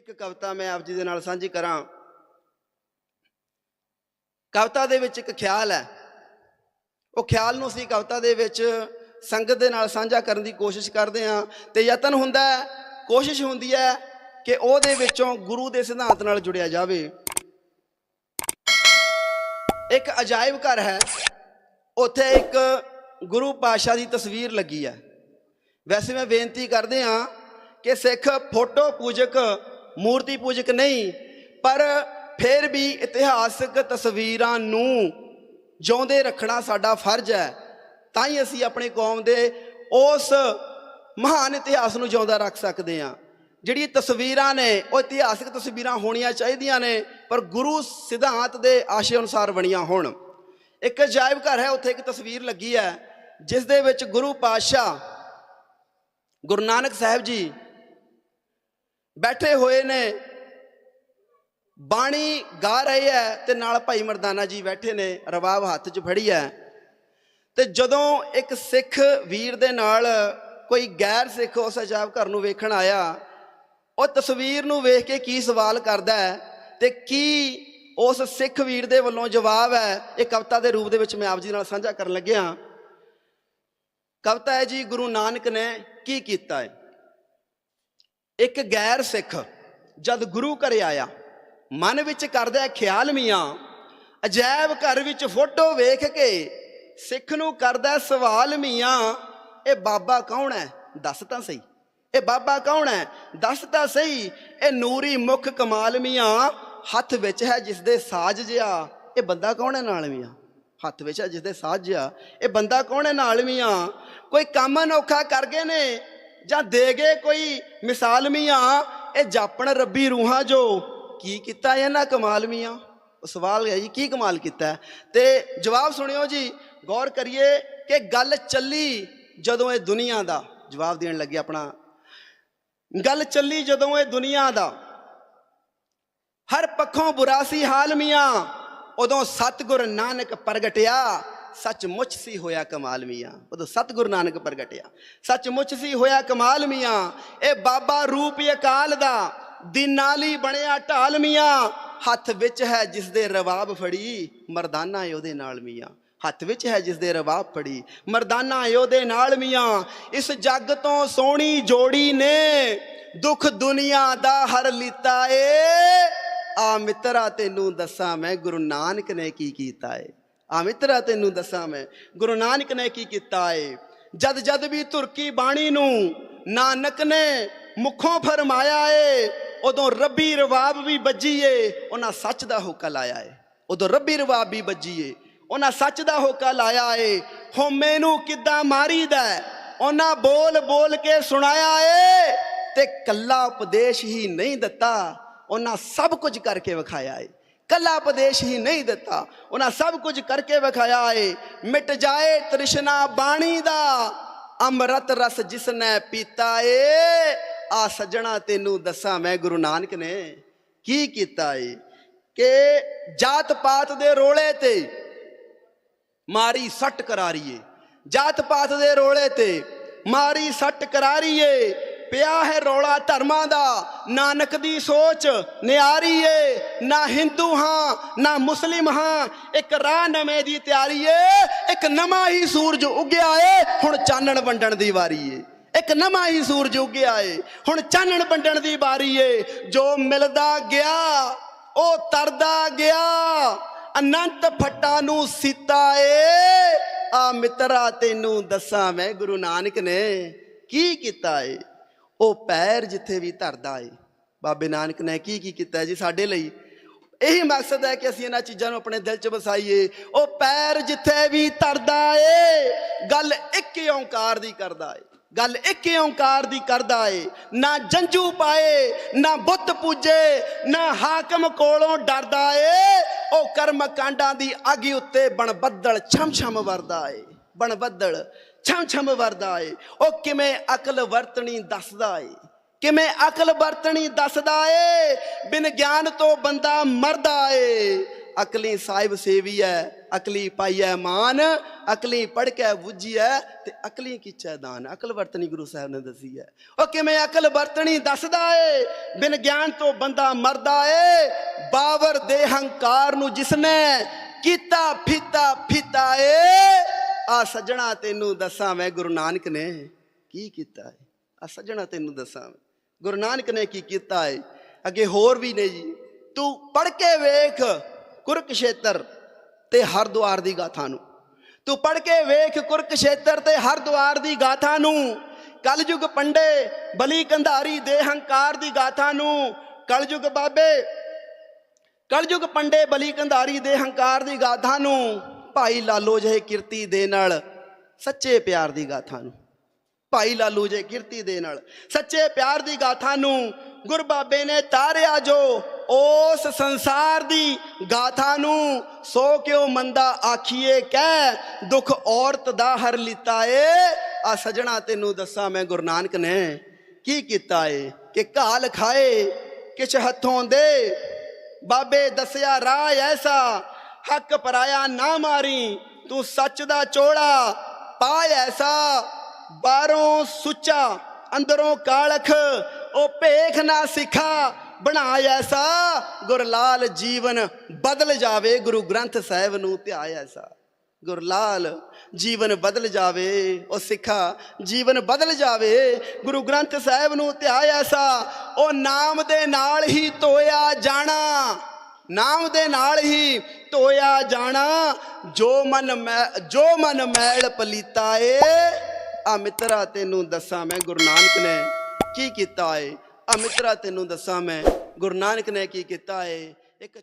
ਇੱਕ ਕਵਿਤਾ ਮੈਂ ਆਪ ਜੀ ਦੇ ਨਾਲ ਸਾਂਝੀ ਕਰਾਂ। ਕਵਿਤਾ ਦੇ ਵਿੱਚ ਇੱਕ ਖਿਆਲ ਹੈ। ਉਹ ਖਿਆਲ ਨੂੰ ਅਸੀਂ ਕਵਿਤਾ ਦੇ ਵਿੱਚ ਸੰਗਤ ਦੇ ਨਾਲ ਸਾਂਝਾ ਕਰਨ ਦੀ ਕੋਸ਼ਿਸ਼ ਕਰਦੇ ਹਾਂ ਤੇ ਯਤਨ ਹੁੰਦਾ ਹੈ, ਕੋਸ਼ਿਸ਼ ਹੁੰਦੀ ਹੈ ਕਿ ਉਹਦੇ ਵਿੱਚੋਂ ਗੁਰੂ ਦੇ ਸਿਧਾਂਤ ਨਾਲ ਜੁੜਿਆ ਜਾਵੇ। ਇੱਕ ਅਜਾਇਬ ਘਰ ਹੈ। ਉੱਥੇ ਇੱਕ ਗੁਰੂ ਪਾਸ਼ਾ ਦੀ ਤਸਵੀਰ ਲੱਗੀ ਹੈ। ਵੈਸੇ ਮੈਂ ਬੇਨਤੀ ਕਰਦੇ ਹਾਂ ਕਿ ਸਿੱਖ ਫੋਟੋ ਪੂਜਕ ਮੂਰਤੀ ਪੂਜਕ ਨਹੀਂ, ਪਰ ਫਿਰ ਵੀ ਇਤਿਹਾਸਕ ਤਸਵੀਰਾਂ ਨੂੰ ਜਿਉਂਦੇ ਰੱਖਣਾ ਸਾਡਾ ਫਰਜ਼ ਹੈ, ਤਾਂ ਹੀ ਅਸੀਂ ਆਪਣੀ ਕੌਮ ਦੇ ਉਸ ਮਹਾਨ ਇਤਿਹਾਸ ਨੂੰ ਜਿਉਂਦਾ ਰੱਖ ਸਕਦੇ ਹਾਂ। ਜਿਹੜੀ ਤਸਵੀਰਾਂ ਨੇ, ਉਹ ਇਤਿਹਾਸਕ ਤਸਵੀਰਾਂ ਹੋਣੀਆਂ ਚਾਹੀਦੀਆਂ ਨੇ, ਪਰ ਗੁਰੂ ਸਿਧਾਂਤ ਦੇ ਆਸ਼ੇ ਅਨੁਸਾਰ ਬਣੀਆਂ ਹੋਣ। ਇੱਕ ਅਜਾਇਬ ਘਰ ਹੈ, ਉੱਥੇ ਇੱਕ ਤਸਵੀਰ ਲੱਗੀ ਹੈ, ਜਿਸ ਦੇ ਵਿੱਚ ਗੁਰੂ ਪਾਤਸ਼ਾਹ ਗੁਰੂ ਨਾਨਕ ਸਾਹਿਬ ਜੀ ਬੈਠੇ ਹੋਏ ਨੇ। ਬਾਣੀ ਗਾ ਰਹੇ ਹੈ ਤੇ ਨਾਲ ਭਾਈ ਮਰਦਾਨਾ ਜੀ ਬੈਠੇ ਨੇ ਰਬਾਬ ਹੱਥ 'ਚ ਫੜੀ ਹੈ ਤੇ ਜਦੋਂ ਇੱਕ ਸਿੱਖ ਵੀਰ ਦੇ ਨਾਲ ਕੋਈ ਗੈਰ ਸਿੱਖ ਉਸ ਅਜਾਇਬ ਘਰ ਨੂੰ ਵੇਖਣ ਆਇਆ, ਉਹ ਤਸਵੀਰ ਨੂੰ ਵੇਖ ਕੇ ਕੀ ਸਵਾਲ ਕਰਦਾ ਹੈ ਤੇ ਕੀ ਉਸ ਸਿੱਖ ਵੀਰ ਦੇ ਵੱਲੋਂ ਜਵਾਬ ਹੈ ਇਹ ਕਵਿਤਾ ਦੇ ਰੂਪ ਦੇ ਵਿੱਚ ਮੈਂ ਆਪ ਜੀ ਨਾਲ ਸਾਂਝਾ ਕਰਨ ਲੱਗਿਆ। ਕਵਿਤਾ ਹੈ ਜੀ, ਗੁਰੂ ਨਾਨਕ ਨੇ ਕੀ ਕੀਤਾ ਹੈ ਇੱਕ ਗੈਰ ਸਿੱਖ ਜਦ ਗੁਰੂ ਘਰੇ ਆਇਆ, ਮਨ ਵਿੱਚ ਕਰਦਾ ਖਿਆਲ ਮੀਆਂ ਅਜੈਬ ਘਰ ਵਿੱਚ ਫੋਟੋ ਵੇਖ ਕੇ ਸਿੱਖ ਨੂੰ ਕਰਦਾ ਸਵਾਲ ਮੀਆਂ, ਇਹ ਬਾਬਾ ਕੌਣ ਹੈ? ਦੱਸ ਤਾਂ ਸਹੀ। ਇਹ ਬਾਬਾ ਕੌਣ ਹੈ? ਦੱਸ ਤਾਂ ਸਹੀ। ਇਹ ਨੂਰੀ ਮੁਖ ਕਮਾਲ ਮੀਆਂ, ਹੱਥ ਵਿੱਚ ਹੈ ਜਿਸ ਦੇ ਸਾਜ ਜਿਆ ਇਹ ਬੰਦਾ ਕੌਣ ਹੈ ਨਾਲ ਮੀਆਂ? ਹੱਥ ਵਿੱਚ ਹੈ ਜਿਸ ਦੇ ਸਾਜ ਜਿਆ ਇਹ ਬੰਦਾ ਕੌਣ ਹੈ ਨਾਲ ਮੀਆਂ? ਕੋਈ ਕੰਮ ਅਨੋਖਾ ਕਰ ਗਏ ਨੇ। ਜਾਂ ਦੇ ਗਏ ਕੋਈ ਮਿਸਾਲ ਮੀਆਂ, ਇਹ ਜਾਪਣ ਰੱਬੀ ਰੂਹਾਂ ਜੋ ਕੀ ਕੀਤਾ ਇਹਨਾਂ ਕਮਾਲ ਮੀਆਂ ਉਹ ਸਵਾਲ ਹੈ ਜੀ, ਕੀ ਕਮਾਲ ਕੀਤਾ ਹੈ? ਤੇ ਜਵਾਬ ਸੁਣਿਓ ਜੀ, ਗੌਰ ਕਰੀਏ ਕਿ ਗੱਲ ਚੱਲੀ ਜਦੋਂ ਇਹ ਦੁਨੀਆ ਦਾ, ਜਵਾਬ ਦੇਣ ਲੱਗੇ ਆਪਣਾ ਗੱਲ ਚੱਲੀ ਜਦੋਂ ਇਹ ਦੁਨੀਆ ਦਾ, ਹਰ ਪੱਖੋਂ ਬੁਰਾਸੀ ਹਾਲ ਮੀਆਂ, ਉਦੋਂ ਸਤਿਗੁਰ ਨਾਨਕ ਪ੍ਰਗਟਿਆ ਸੱਚਮੁੱਚ ਸੀ ਹੋਇਆ ਕਮਾਲ ਮੀਆਂ। ਉਦੋਂ ਸਤਿਗੁਰ ਨਾਨਕ ਪ੍ਰਗਟਿਆ। ਸੱਚਮੁੱਚ ਸੀ ਹੋਇਆ ਕਮਾਲ ਮੀਆਂ। ਇਹ ਬਾਬਾ ਰੂਪ ਅਕਾਲ ਦਾ ਦਿਨਾਲੀ ਬਣਿਆ ਢਾਲ ਮੀਆਂ। ਹੱਥ ਵਿੱਚ ਹੈ ਜਿਸ ਦੇ ਰਵਾਬ ਫੜੀ, ਮਰਦਾਨਾ ਏ ਉਹਦੇ ਨਾਲ ਮੀਆਂ। ਹੱਥ ਵਿੱਚ ਹੈ ਜਿਸ ਦੇ ਰਵਾਬ ਫੜੀ, ਮਰਦਾਨਾ ਏ ਉਹਦੇ ਨਾਲ ਮੀਆਂ। ਇਸ ਜੱਗ ਤੋਂ ਸੋਹਣੀ ਜੋੜੀ ਨੇ, ਦੁੱਖ ਦੁਨੀਆ ਦਾ ਹਰ ਲੀਤਾ ਏ। ਆ ਮਿੱਤਰਾ, ਤੈਨੂੰ ਦੱਸਾਂ ਮੈਂ ਗੁਰੂ ਨਾਨਕ ਨੇ ਕੀ ਕੀਤਾ ਏ। ਆ ਮਿੱਤਰਾ ਤੈਨੂੰ ਦੱਸਾਂ ਮੈਂ। ਗੁਰੂ ਨਾਨਕ ਨੇ ਕੀ ਕੀਤਾ ਏ? ਜਦ ਜਦ ਵੀ ਤੁਰਕੀ ਬਾਣੀ ਨੂੰ ਨਾਨਕ ਨੇ ਮੁਖੋਂ ਫਰਮਾਇਆ ਏ ਉਦੋਂ ਰੱਬੀ ਰਵਾਬ ਵੀ ਵੱਜੀ ਏ ਉਹਨਾਂ ਸੱਚ ਦਾ ਹੋਕਾ ਲਾਇਆ ਏ। ਉਦੋਂ ਰੱਬੀ ਰਵਾਬ ਵੀ ਵੱਜੀ ਏ ਉਹਨਾਂ ਸੱਚ ਦਾ ਹੋਕਾ ਲਾਇਆ ਏ। ਹਉਮੈ ਨੂੰ ਕਿੱਦਾਂ ਮਾਰੀਦਾ ਹੈ, ਉਹਨਾਂ ਬੋਲ ਬੋਲ ਕੇ ਸੁਣਾਇਆ ਏ ਤੇ ਕੱਲਾ ਉਪਦੇਸ਼ ਹੀ ਨਹੀਂ ਦਿੱਤਾ ਉਹਨਾਂ ਸਭ ਕੁਝ ਕਰਕੇ ਵਿਖਾਇਆ ਏ। ਕੱਲਾ ਉਪਦੇਸ਼ ਹੀ ਨਹੀਂ ਦਿੱਤਾ। ਉਹਨਾਂ ਸਭ ਕੁਝ ਕਰਕੇ ਵਿਖਾਇਆ ਏ। ਮਿਟ ਜਾਏ ਤ੍ਰਿਸ਼ਨਾ ਬਾਣੀ ਦਾ, ਅੰਮ੍ਰਿਤ ਰਸ ਜਿਸ ਪੀਤਾ ਏ। ਆ ਸੱਜਣਾ ਤੈਨੂੰ ਦੱਸਾਂ ਮੈਂ ਗੁਰੂ ਨਾਨਕ ਨੇ ਕੀ ਕੀਤਾ ਏ। ਕਿ ਜਾਤ ਪਾਤ ਦੇ ਰੋਲੇ ਤੇ ਮਾਰੀ ਸੱਟ ਕਰਾਰੀਏ ਜਾਤ ਪਾਤ ਦੇ ਰੋਲੇ ਤੇ ਮਾਰੀ ਸੱਟ ਕਰਾਰੀਏ ਪਿਆ ਹੈ ਰੌਲਾ ਧਰਮਾਂ ਦਾ। ਨਾਨਕ ਦੀ ਸੋਚ ਨਿਆਰੀ ਏ। ਨਾ ਹਿੰਦੂ ਹਾਂ, ਨਾ ਮੁਸਲਿਮ ਹਾਂ। ਇੱਕ ਰਾਹ ਨਵੇਂ ਦੀ ਤਿਆਰੀ ਏ। ਇੱਕ ਨਵਾਂ ਹੀ ਸੂਰਜ ਉੱਗਿਆ ਏ। ਹੁਣ ਚਾਨਣ ਵੰਡਣ ਦੀ ਵਾਰੀ ਏ। ਇੱਕ ਨਵਾਂ ਹੀ ਸੂਰਜ ਉੱਗਿਆ ਏ। ਹੁਣ ਚਾਨਣ ਵੰਡਣ ਦੀ ਵਾਰੀ ਏ। ਜੋ ਮਿਲਦਾ ਗਿਆ, ਉਹ ਤਰਦਾ ਗਿਆ। ਅਨੰਤ ਫੱਟਾਂ ਨੂੰ ਸੀਤਾ ਏ। ਆ ਮਿੱਤਰਾ, ਤੈਨੂੰ ਦੱਸਾਂ ਮੈਂ ਗੁਰੂ ਨਾਨਕ ਨੇ ਕੀ ਕੀਤਾ ਏ। ਉਹ ਪੈਰ ਜਿੱਥੇ ਵੀ ਧਰਦਾ ਏ। ਬਾਬੇ ਨਾਨਕ ਨੇ ਕੀ ਕੀ ਕੀਤਾ ਜੀ ਸਾਡੇ ਲਈ? ਇਹੀ ਮਕਸਦ ਹੈ ਕਿ ਅਸੀਂ ਇਹਨਾਂ ਚੀਜ਼ਾਂ ਨੂੰ ਆਪਣੇ ਦਿਲ 'ਚ ਵਸਾਈਏ। ਉਹ ਪੈਰ ਜਿੱਥੇ ਵੀ ਧਰਦਾ ਏ, ਗੱਲ ਇੱਕ ਓੰਕਾਰ ਦੀ ਕਰਦਾ ਏ। ਗੱਲ ਇੱਕ ਓੰਕਾਰ ਦੀ ਕਰਦਾ ਏ। ਨਾ ਜੰਜੂ ਪਾਏ, ਨਾ ਬੁੱਤ ਪੂਜੇ, ਨਾ ਹਾਕਮ ਕੋਲੋਂ ਡਰਦਾ ਏ। ਉਹ ਕਰਮ ਕਾਂਡਾਂ ਦੀ ਅਗੀ ਉੱਤੇ ਬਣ ਬੱਦਲ ਛਮ ਛਮ ਵਰਦਾ ਏ। ਬਣ ਬੱਦਲ ਛਮ ਛਮ ਵਰਦਾ ਏ। ਉਹ ਕਿਵੇਂ ਅਕਲ ਵਰਤਣੀ ਦੱਸਦਾ ਏ। ਕਿਵੇਂ ਅਕਲ ਵਰਤਣੀ ਦੱਸਦਾ ਏ। ਬਿਨ ਗਿਆਨ ਤੋਂ ਬੰਦਾ ਮਰਦਾ ਏ। ਅਕਲੀ ਸਾਹਿਬ ਸੇਵੀ ਸੇਵੀਐ ਅਕਲੀ ਪਾਈਐ ਮਾਨ, ਅਕਲੀ ਪੜ ਕੇ ਬੁੱਝੀਐ ਤੇ ਅਕਲੀ ਕੀਚੈ ਦਾਨ। ਅਕਲ ਵਰਤਣੀ ਗੁਰੂ ਸਾਹਿਬ ਨੇ ਦੱਸੀ ਹੈ ਉਹ ਕਿਵੇਂ ਅਕਲ ਵਰਤਣੀ ਦੱਸਦਾ ਏ। ਬਿਨ ਗਿਆਨ ਤੋਂ ਬੰਦਾ ਮਰਦਾ ਏ। ਬਾਵਰ ਦੇ ਹੰਕਾਰ ਨੂੰ ਜਿਸਨੇ ਕੀਤਾ, ਫੀਤਾ ਫੀਤਾ ਏ। ਆ ਸੱਜਣਾ ਤੈਨੂੰ ਦੱਸਾਂ ਮੈਂ, ਗੁਰੂ ਨਾਨਕ ਨੇ ਕੀ ਕੀਤਾ ਹੈ ਆ ਸੱਜਣਾ ਤੈਨੂੰ ਦੱਸਾਂ ਮੈਂ, ਗੁਰੂ ਨਾਨਕ ਨੇ ਕੀ ਕੀਤਾ ਹੈ ਅੱਗੇ ਹੋਰ ਵੀ ਨੇ ਜੀ। ਤੂੰ ਪੜ ਕੇ ਵੇਖ ਕੁਰਕਸ਼ੇਤਰ ਤੇ ਹਰਦੁਆਰ ਦੀ ਗਾਥਾ ਨੂੰ। ਤੂੰ ਪੜ ਕੇ ਵੇਖ ਕੁਰਕਸ਼ੇਤਰ ਤੇ ਹਰਦੁਆਰ ਦੀ ਗਾਥਾ ਨੂੰ। ਕਲਯੁਗ ਪੰਡੇ ਬਲੀ ਕੰਧਾਰੀ ਦੇ ਹੰਕਾਰ ਦੀ ਗਾਥਾ ਨੂੰ। ਕਲਯੁਗ ਬਾਬੇ, ਕਲਯੁਗ ਪੰਡੇ ਬਲੀ ਕੰਧਾਰੀ ਦੇ ਹੰਕਾਰ ਦੀ ਗਾਥਾ ਨੂੰ। ਭਾਈ ਲਾਲੋ ਜਿਹੇ ਕਿਰਤੀ ਦੇ ਨਾਲ ਸੱਚੇ ਪਿਆਰ ਦੀ ਗਾਥਾ ਨੂੰ। ਭਾਈ ਲਾਲੂ ਜੇ ਕਿਰਤੀ ਦੇ ਨਾਲ ਸੱਚੇ ਪਿਆਰ ਦੀ ਗਾਥਾ ਨੂੰ ਗੁਰਬਾਬੇ ਨੇ ਤਾਰਿਆ ਜੋ ਉਸ ਸੰਸਾਰ ਦੀ ਗਾਥਾ ਨੂੰ ਸੋ ਕਿਉ ਮੰਦਾ ਆਖੀਏ, ਕਹਿ ਦੁੱਖ ਔਰਤ ਦਾ ਹਰ ਲਿਤਾ ਏ। ਆ ਸਜਣਾ ਤੈਨੂੰ ਦੱਸਾਂ ਮੈਂ ਗੁਰੂ ਨਾਨਕ ਨੇ ਕੀ ਕੀਤਾ ਏ? ਕਿ ਘਾਲ ਖਾਏ, ਕਿਛ ਹੱਥੋਂ ਦੇ। ਬਾਬੇ ਦੱਸਿਆ ਰਾਹ ਐਸਾ ਹੱਕ ਪਰਾਇਆ ਨਾ ਮਾਰੀ, ਤੂੰ ਸੱਚ ਦਾ ਚੋੜਾ ਪਾ ਐਸਾ। ਬਾਹਰੋਂ ਸੁੱਚਾ, ਅੰਦਰੋਂ ਕਾਲਖ, ਉਹ ਭੇਖ ਨਾ ਸਿਖਾ, ਬਣਾ ਐਸਾ। ਗੁਰਲਾਲ ਜੀਵਨ ਬਦਲ ਜਾਵੇ, ਗੁਰੂ ਗ੍ਰੰਥ ਸਾਹਿਬ ਨੂੰ ਧਿਆ ਐਸਾ। ਗੁਰਲਾਲ ਜੀਵਨ ਬਦਲ ਜਾਵੇ, ਉਹ ਸਿੱਖਾ। ਜੀਵਨ ਬਦਲ ਜਾਵੇ, ਗੁਰੂ ਗ੍ਰੰਥ ਸਾਹਿਬ ਨੂੰ ਧਿਆ ਐਸਾ। ਉਹ ਨਾਮ ਦੇ ਨਾਲ ਹੀ ਧੋਇਆ ਜਾਣਾ। ਨਾਮ ਦੇ ਨਾਲ ਹੀ ਧੋਇਆ ਜਾਣਾ। ਜੋ ਮਨ ਮੈ, ਜੋ ਮਨ ਮੈਲ ਪਲੀਤਾ ਏ ਆ ਮਿੱਤਰਾ ਤੈਨੂੰ ਦੱਸਾਂ ਮੈਂ ਗੁਰੂ ਨਾਨਕ ਨੇ ਕੀ ਕੀਤਾ ਏ। ਆ ਮਿੱਤਰਾ ਤੈਨੂੰ ਦੱਸਾਂ ਮੈਂ ਗੁਰੂ ਨਾਨਕ ਨੇ ਕੀ ਕੀਤਾ ਏ। ਇੱਕ